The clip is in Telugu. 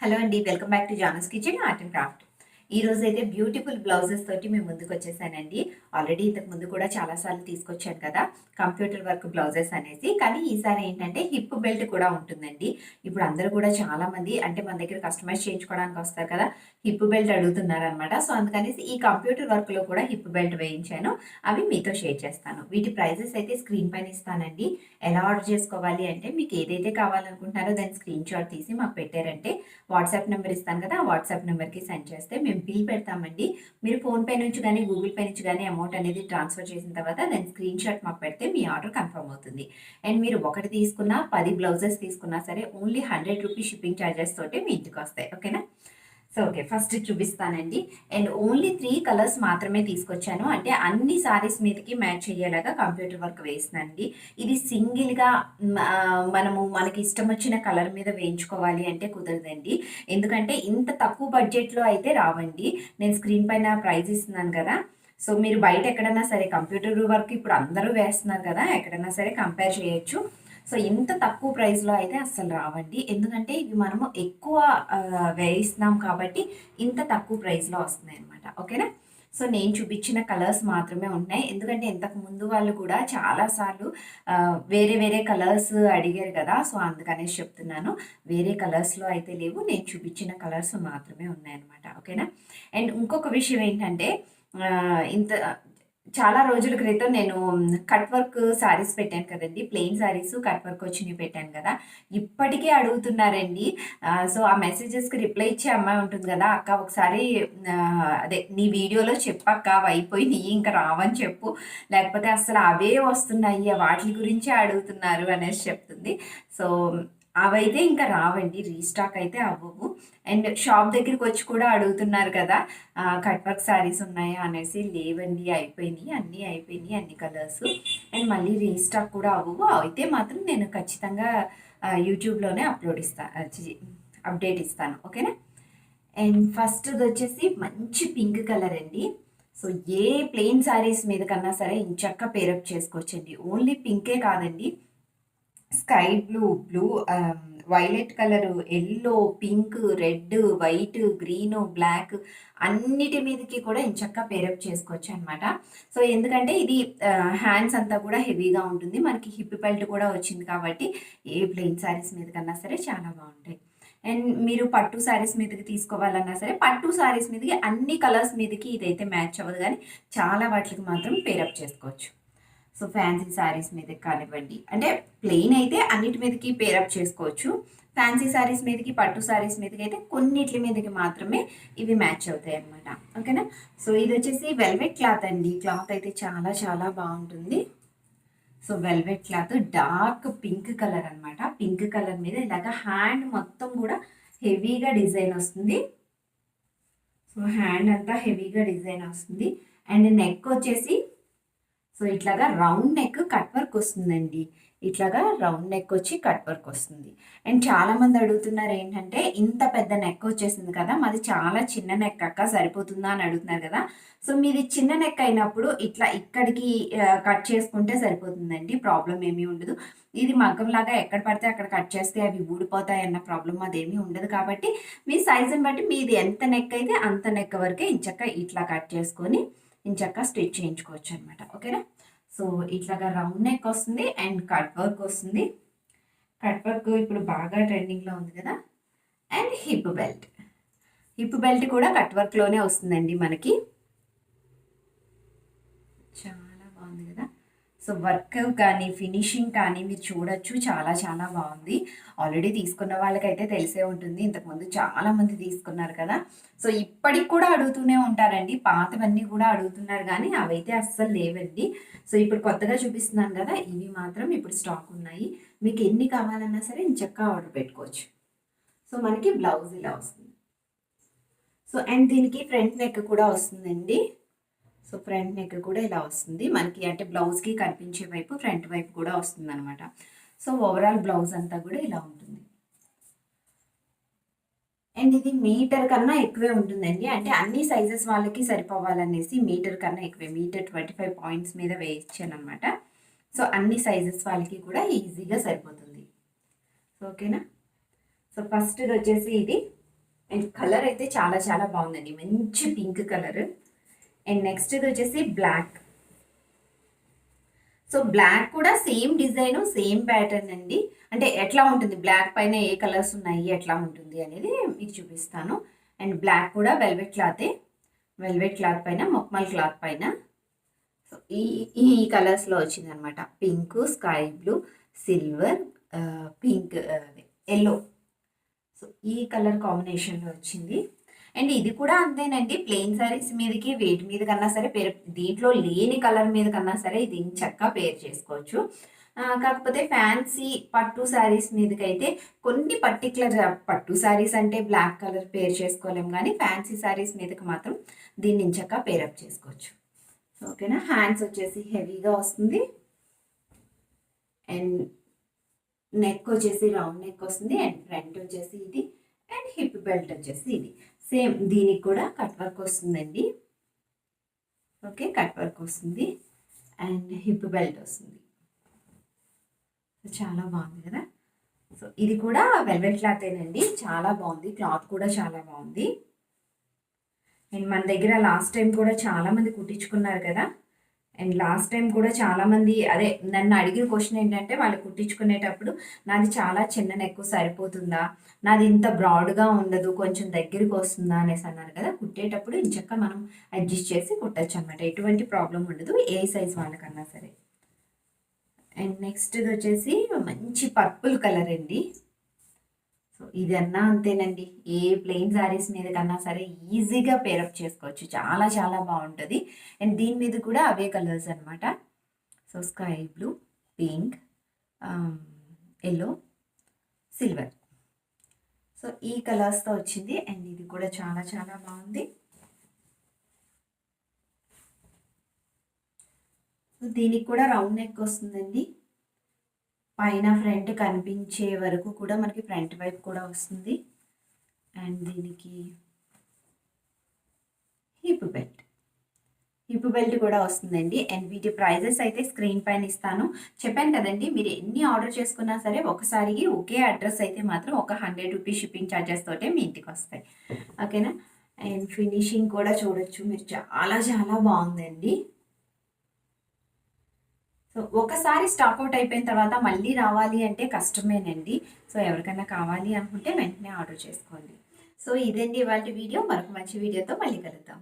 హలో అండి welcome back to Jana's kitchen art and craft ఈ రోజు అయితే బ్యూటిఫుల్ బ్లౌజెస్ తోటి మేము ముందుకు వచ్చేసానండి ఆల్రెడీ ఇంతకు ముందు కూడా చాలా సార్లు తీసుకొచ్చాను కదా కంప్యూటర్ వర్క్ బ్లౌజెస్ అనేసి. కానీ ఈసారి ఏంటంటే హిప్ బెల్ట్ కూడా ఉంటుందండి. ఇప్పుడు అందరూ కూడా చాలామంది అంటే మన దగ్గర కస్టమైజ్ చేయించుకోవడానికి వస్తారు కదా హిప్ బెల్ట్ అడుగుతున్నారు అనమాట సో అందుకనేసి ఈ కంప్యూటర్ వర్క్లో కూడా హిప్ బెల్ట్ వేయించాను. అవి మీతో షేర్ చేస్తాను. వీటి ప్రైజెస్ అయితే స్క్రీన్ పైన ఇస్తానండి. ఎలా ఆర్డర్ చేసుకోవాలి అంటే మీకు ఏదైతే కావాలనుకుంటున్నారో దాని స్క్రీన్ షాట్ తీసి మాకు పెట్టారంటే వాట్సాప్ నెంబర్ ఇస్తాను కదా ఆ వాట్సాప్ నెంబర్కి సెండ్ చేస్తే మేము బిల్ పెడతామండి. మీరు ఫోన్పే నుంచి కానీ గూగుల్ పే నుంచి కానీ అమౌంట్ అనేది ట్రాన్స్ఫర్ చేసిన తర్వాత దాని స్క్రీన్ షాట్ మాకు పెడితే మీ ఆర్డర్ కన్ఫర్మ్ అవుతుంది. అండ్ మీరు ఒకటి తీసుకున్నా పది బ్లౌజెస్ తీసుకున్నా సరే only hundred rupees shipping charges తోటి మీ ఇంటికి వస్తాయి. ఓకేనా సో ఓకే ఫస్ట్ చూపిస్తానండి. అండ్ ఓన్లీ త్రీ కలర్స్ మాత్రమే తీసుకొచ్చాను. అంటే అన్ని సారీస్ మీదకి మ్యాచ్ అయ్యేలాగా కంప్యూటర్ వర్క్ వేసినండి. ఇది సింగిల్గా మనము మనకి ఇష్టం వచ్చిన కలర్ మీద వేయించుకోవాలి అంటే కుదరదండి. ఎందుకంటే ఇంత తక్కువ బడ్జెట్లో అయితే రావండి. నేను స్క్రీన్ పైన ప్రైజ్ ఇస్తున్నాను కదా. సో మీరు బయట ఎక్కడైనా సరే కంప్యూటర్ వర్క్ ఇప్పుడు అందరూ వేస్తున్నారు కదా. ఎక్కడైనా సరే కంపేర్ చేయొచ్చు. సో ఇంత తక్కువ ప్రైస్లో అయితే అస్సలు రావండి. ఎందుకంటే ఇవి మనము ఎక్కువ వేయిస్తున్నాం కాబట్టి ఇంత తక్కువ ప్రైస్లో వస్తున్నాయి అనమాట ఓకేనా? సో నేను చూపించిన కలర్స్ మాత్రమే ఉన్నాయి. ఎందుకంటే ఇంతకు ముందు వాళ్ళు కూడా చాలాసార్లు వేరే వేరే కలర్స్ అడిగారు కదా. సో అందుకనేసి చెప్తున్నాను. వేరే కలర్స్లో అయితే లేవు. నేను చూపించిన కలర్స్ మాత్రమే ఉన్నాయన్నమాట ఓకేనా? అండ్ ఇంకొక విషయం ఏంటంటే ఇంత చాలా రోజుల క్రితం నేను కట్ వర్క్ శారీస్ పెట్టాను కదండి. ప్లెయిన్ శారీస్ కట్ వర్క్ వచ్చినవి పెట్టాను కదా. ఇప్పటికే అడుగుతున్నారండి. సో ఆ మెసేజెస్కి రిప్లై ఇచ్చే అమ్మాయి ఉంటుంది కదా. అక్క ఒకసారి అదే నీ వీడియోలో చెప్పక్క అవి అయిపోయినాయి ఇంకా రావని చెప్పు. లేకపోతే అసలు అవే వస్తున్నాయి. వాటి గురించే అడుగుతున్నారు అనేసి చెప్తుంది. సో అవైతే ఇంకా రావండి రీస్టాక్ అయితే అవ్వవు. అండ్ షాప్ దగ్గరికి వచ్చి కూడా అడుగుతున్నారు కదా కట్ వర్క్ శారీస్ ఉన్నాయా అనేసి లేవండి అయిపోయినాయి అన్నీ అయిపోయినాయి అన్ని కలర్స్. అండ్ మళ్ళీ రీస్టాక్ కూడా అవ్వవు. అయితే మాత్రం నేను ఖచ్చితంగా యూట్యూబ్లోనే అప్లోడ్ ఇస్తాను అప్డేట్ ఇస్తాను. ఓకేనా? అండ్ ఫస్ట్ వచ్చేసి మంచి పింక్ కలర్ అండి. సో ఏ ప్లెయిన్ శారీస్ మీద కన్నా సరే ఇంచక్క పేరప్ చేసుకోవచ్చండి. ఓన్లీ పింకే కాదండి. Sky blue blue violet colour yellow pink red white green black అన్నిటి మీదకి కూడా ఇంచక్క పేరప్ చేసుకోవచ్చు అనమాట సో ఎందుకంటే ఇది హ్యాండ్స్ అంతా కూడా హెవీగా ఉంటుంది. మనకి హిప్ బెల్ట్ కూడా వచ్చింది కాబట్టి ఏ ప్లెయిన్ శారీస్ మీద కన్నా సరే చాలా బాగుంటాయి. అండ్ మీరు పట్టు శారీస్ మీదకి తీసుకోవాలన్నా సరే పట్టు శారీస్ మీదకి అన్ని కలర్స్ మీదకి ఇదైతే మ్యాచ్ అవ్వదు కానీ చాలా వాటికి మాత్రం పేరప్ చేసుకోవచ్చు. సో ఫ్యాన్సీ శారీస్ మీద కానివ్వండి. అంటే ప్లెయిన్ అయితే అన్నిటి మీదకి పేరప్ చేసుకోవచ్చు. ఫ్యాన్సీ శారీస్ మీదకి పట్టు శారీస్ మీదకి అయితే కొన్నిటి మీదకి మాత్రమే ఇవి మ్యాచ్ అవుతాయి అనమాట ఓకేనా? సో ఇది వచ్చేసి వెల్వెట్ క్లాత్ అండి. క్లాత్ అయితే చాలా చాలా బాగుంటుంది. So velvet cloth dark pink colour అనమాట పింక్ కలర్ మీద ఇలాగ హ్యాండ్ మొత్తం కూడా హెవీగా డిజైన్ వస్తుంది. సో హ్యాండ్ అంతా హెవీగా డిజైన్ వస్తుంది. అండ్ నెక్ వచ్చేసి సో ఇట్లాగా రౌండ్ నెక్ కట్ వర్క్ వస్తుందండి. ఇట్లాగా రౌండ్ నెక్ వచ్చి కట్ వర్క్ వస్తుంది. అండ్ చాలామంది అడుగుతున్నారు ఏంటంటే ఇంత పెద్ద నెక్ వచ్చేసింది కదా మాది చాలా చిన్న నెక్ అక్క సరిపోతుందా అని అడుగుతున్నారు కదా. సో మీది చిన్న నెక్ అయినప్పుడు ఇట్లా ఇక్కడికి కట్ చేసుకుంటే సరిపోతుందండి. ప్రాబ్లం ఏమీ ఉండదు. ఇది మగ్గంలాగా ఎక్కడ పడితే అక్కడ కట్ చేస్తే అవి ఊడిపోతాయి అన్న ప్రాబ్లం అదేమీ ఉండదు కాబట్టి మీ సైజుని బట్టి మీది ఎంత నెక్ అయితే అంత నెక్ వరకే ఇంచక్క ఇట్లా కట్ చేసుకొని ఇంచక్క స్టిచ్ చేయించుకోవచ్చు అనమాట ఓకేనా? సో ఇట్లాగా రౌండ్ నెక్ వస్తుంది అండ్ కట్ వర్క్ వస్తుంది. కట్ వర్క్ ఇప్పుడు బాగా ట్రెండింగ్లో ఉంది కదా? And hip belt. Hip belt కూడా కట్ వర్క్లోనే వస్తుందండి మనకి. చాలా బాగుంది కదా? సో వర్క్ కానీ ఫినిషింగ్ కానీ మీరు చూడొచ్చు. చాలా చాలా బాగుంది. ఆల్రెడీ తీసుకున్న వాళ్ళకైతే తెలిసే ఉంటుంది. ఇంతకుముందు చాలామంది తీసుకున్నారు కదా. సో ఇప్పటికి కూడా అడుగుతూనే ఉంటారండి. పాతవన్నీ కూడా అడుగుతున్నారు కానీ అవైతే అస్సలు లేవండి. సో ఇప్పుడు కొత్తగా చూపిస్తున్నాను కదా ఇవి మాత్రం ఇప్పుడు స్టాక్ ఉన్నాయి. మీకు ఎన్ని కావాలన్నా సరే చక్కగా ఆర్డర్ పెట్టుకోవచ్చు. సో మనకి బ్లౌజ్ ఇలా వస్తుంది. సో అండ్ దీనికి ఫ్రంట్ నెక్ కూడా వస్తుందండి. సో ఫ్రంట్ నెక్ కూడా ఇలా వస్తుంది. మనకి అంటే బ్లౌజ్కి కనిపించే వైపు ఫ్రంట్ వైపు కూడా వస్తుంది అనమాట సో ఓవరాల్ బ్లౌజ్ అంతా కూడా ఇలా ఉంటుంది. అండ్ ఇది మీటర్ కన్నా ఎక్కువే ఉంటుందండి. అంటే అన్ని సైజెస్ వాళ్ళకి సరిపోవాలనేసి మీటర్ కన్నా ఎక్కువే. మీటర్ ట్వంటీ ఫైవ్ పాయింట్స్ మీద వేయించాను అనమాట సో అన్ని సైజెస్ వాళ్ళకి కూడా ఈజీగా సరిపోతుంది. ఓకేనా సో ఫస్ట్ వచ్చేసి ఇది. అండ్ కలర్ అయితే చాలా చాలా బాగుందండి. మంచి పింక్ కలర్ అండ్ నెక్స్ట్ ఇది వచ్చేసి బ్లాక్ సో బ్లాక్ కూడా సేమ్ డిజైన్ సేమ్ ప్యాటర్న్ అండి. అంటే ఎట్లా ఉంటుంది? బ్లాక్ పైన ఏ కలర్స్ ఉన్నాయి? ఎట్లా ఉంటుంది? అనేది మీకు చూపిస్తాను. అండ్ బ్లాక్ కూడా వెల్వెట్ క్లాతే వెల్వెట్ క్లాత్ పైన మొక్మల్ క్లాత్ పైన. సో ఈ ఈ కలర్స్లో వచ్చింది అనమాట pink sky blue silver pink yellow so ఈ కలర్ కాంబినేషన్లో వచ్చింది. అండ్ ఇది కూడా అంతేనండి. ప్లెయిన్ సారీస్ మీదకి వేటి మీద కన్నా సరే పేరు దీంట్లో లేని కలర్ మీద కన్నా సరే ఇది చక్కగా పేర్ చేసుకోవచ్చు. కాకపోతే ఫ్యాన్సీ పట్టు శారీస్ మీదకైతే కొన్ని పర్టికులర్ పట్టు శారీస్ అంటే బ్లాక్ కలర్ పేర్ చేసుకోలేం కానీ ఫ్యాన్సీ శారీస్ మీదకి మాత్రం దీన్ని చక్కగా పేరప్ చేసుకోవచ్చు. ఓకేనా? హ్యాండ్స్ వచ్చేసి హెవీగా వస్తుంది. అండ్ నెక్ వచ్చేసి రౌండ్ నెక్ వస్తుంది. అండ్ ఫ్రంట్ వచ్చేసి ఇది అండ్ హిప్ బెల్ట్ వచ్చేసి ఇది. సేమ్ దీనికి కూడా కట్ వర్క్ వస్తుందండి. ఓకే కట్ వర్క్ వస్తుంది. అండ్ హిప్ బెల్ట్ వస్తుంది. చాలా బాగుంది కదా? సో ఇది కూడా వెల్వెట్ క్లాతేనండి చాలా బాగుంది. క్లాత్ కూడా చాలా బాగుంది. అండ్ మన దగ్గర లాస్ట్ టైం కూడా చాలామంది కుట్టించుకున్నారు కదా? అండ్ లాస్ట్ టైం కూడా చాలామంది అదే నన్ను అడిగిన క్వశ్చన్ ఏంటంటే వాళ్ళు కుట్టించుకునేటప్పుడు నాది చాలా చిన్న నెక్ సరిపోతుందా? నాది ఇంత బ్రాడ్గా ఉండదు కొంచెం దగ్గరికి వస్తుందా అనేసి అన్నారు కదా. కుట్టేటప్పుడు ఇంచక్క మనం అడ్జస్ట్ చేసి కుట్టచ్చు అనమాట ఎటువంటి ప్రాబ్లం ఉండదు ఏ సైజ్ వాళ్ళకన్నా సరే. అండ్ నెక్స్ట్ ఇది వచ్చేసి మంచి పర్పుల్ కలర్ అండి. సో ఇది అన్నా అంతేనండి. ఏ ప్లెయిన్ శారీస్ మీద కన్నా సరే ఈజీగా పేరప్ చేసుకోవచ్చు. చాలా చాలా బాగుంటుంది. అండ్ దీని మీద కూడా అవే కలర్స్ అనమాట so sky blue pink yellow silver. So ఈ కలర్స్తో వచ్చింది. అండ్ ఇది కూడా చాలా చాలా బాగుంది. సో దీనికి కూడా రౌండ్ నెక్ వస్తుందండి. పైన ఫ్రంట్ కనిపించే వరకు కూడా మనకి ఫ్రంట్ వైపు కూడా వస్తుంది. అండ్ దీనికి హిప్ బెల్ట్. హిప్ బెల్ట్ కూడా వస్తుందండి. అండ్ వీటి ప్రైజెస్ అయితే స్క్రీన్ పైన ఇస్తాను. చెప్పాను కదండి మీరు ఎన్ని ఆర్డర్ చేసుకున్నా సరే ఒకసారికి ఒకే అడ్రస్ అయితే మాత్రం ఒక హండ్రెడ్ రూపీస్ షిప్పింగ్ ఛార్జెస్ తోటే మీ ఇంటికి వస్తాయి. ఓకేనా? అండ్ ఫినిషింగ్ కూడా చూడొచ్చు. మీరు చాలా చాలా బాగుందండి. సో ఒకసారి స్టాక్అవుట్ అయిపోయిన తర్వాత మళ్ళీ రావాలి అంటే కష్టమేనండి. సో ఎవరికైనా కావాలి అనుకుంటే వెంటనే ఆర్డర్ చేసుకోండి. సో ఇదండి ఇవాళ వీడియో. మరొక మంచి వీడియోతో మళ్ళీ కలుద్దాం.